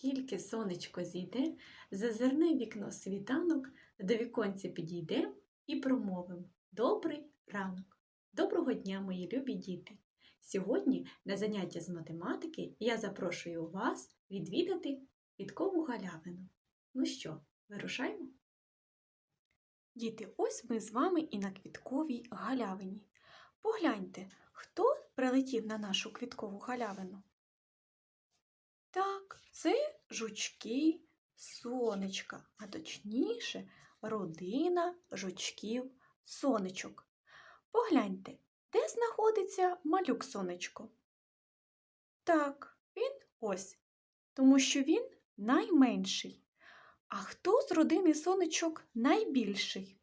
Тільки сонечко зійде, зазирне вікно світанок, до віконця підійде і промовим Добрий ранок! Доброго дня, мої любі діти! Сьогодні на заняття з математики я запрошую вас відвідати квіткову галявину. Ну що, вирушаємо? Діти, ось ми з вами і на квітковій галявині. Погляньте, хто прилетів на нашу квіткову галявину? Так, це жучки сонечка, а точніше родина жучків сонечок. Погляньте, де знаходиться малюк сонечко? Так, він ось, тому що він найменший. А хто з родини сонечок найбільший?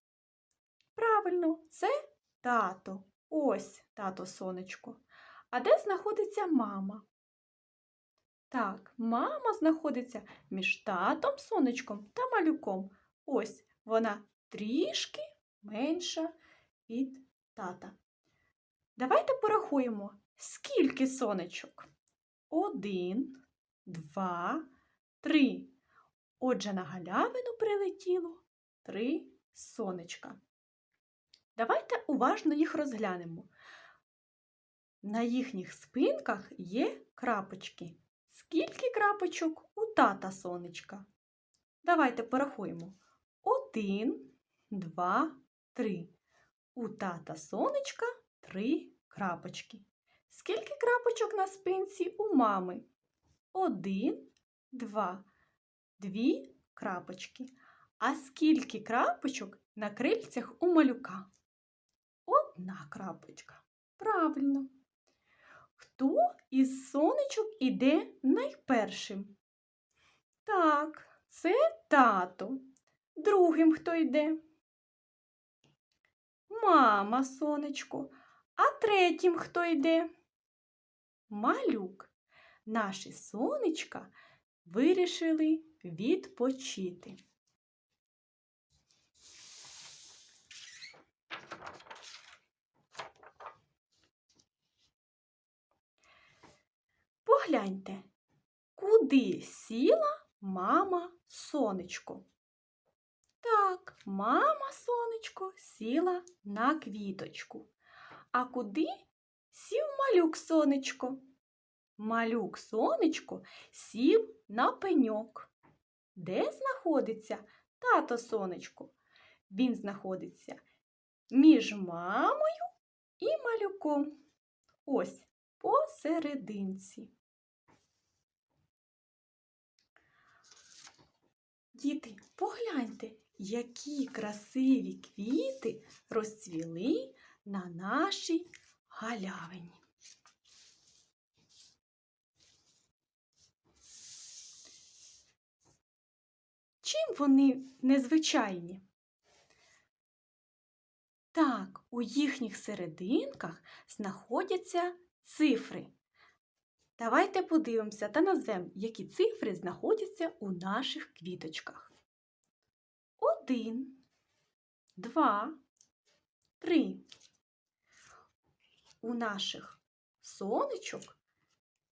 Правильно, це тато. Ось тато сонечко. А де знаходиться мама? Так, мама знаходиться між татом сонечком та малюком. Ось вона трішки менша від тата. Давайте порахуємо, скільки сонечок. Один, два, три. Отже, на галявину прилетіло три сонечка. Давайте уважно їх розглянемо. На їхніх спинках є крапочки. Скільки крапочок у тата сонечка? Давайте порахуємо. Один, два, три. У тата сонечка три крапочки. Скільки крапочок на спинці у мами? Один, два, дві крапочки. А скільки крапочок на крильцях у малюка? Одна крапочка. Правильно. Хто із сонечок іде найпершим? Так, це тато. Другим хто йде? Мама сонечко. А третім хто йде? Малюк. Наші сонечка вирішили відпочити. Погляньте, куди сіла мама сонечко? Так, мама сонечко сіла на квіточку. А куди сів малюк сонечко? Малюк сонечко сів на пеньок. Де знаходиться тато сонечко? Він знаходиться між мамою і малюком. Ось посерединці. Діти, погляньте, які красиві квіти розцвіли на нашій галявині. Чим вони незвичайні? Так, у їхніх серединках знаходяться цифри. Давайте подивимося та назвемо, які цифри знаходяться у наших квіточках. Один, два, три. У наших сонечок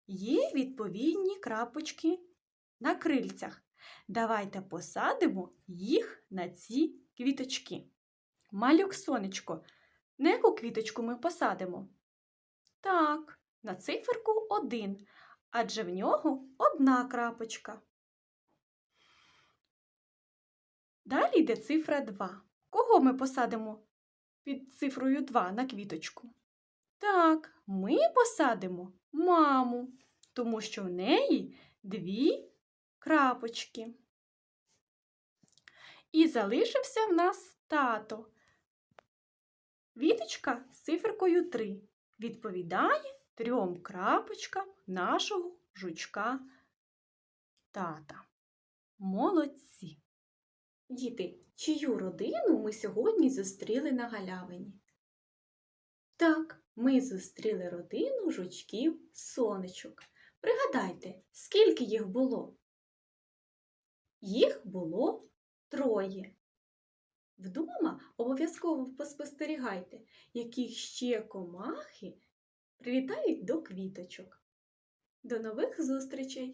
є відповідні крапочки на крильцях. Давайте посадимо їх на ці квіточки. Малюк сонечко, на яку квіточку ми посадимо? Так, на циферку 1, адже в нього одна крапочка. Далі йде цифра 2. Кого ми посадимо під цифрою 2 на квіточку? Так, ми посадимо маму, тому що в неї дві крапочки. І залишився в нас тато. Віточка з циферкою 3 відповідає трьом крапочкам нашого жучка тата. Молодці! Діти, чию родину ми сьогодні зустріли на галявині? Так, ми зустріли родину жучків сонечок. Пригадайте, скільки їх було? Їх було троє. Вдома обов'язково поспостерігайте, які ще комахи прилітають до квіточок. До нових зустрічей!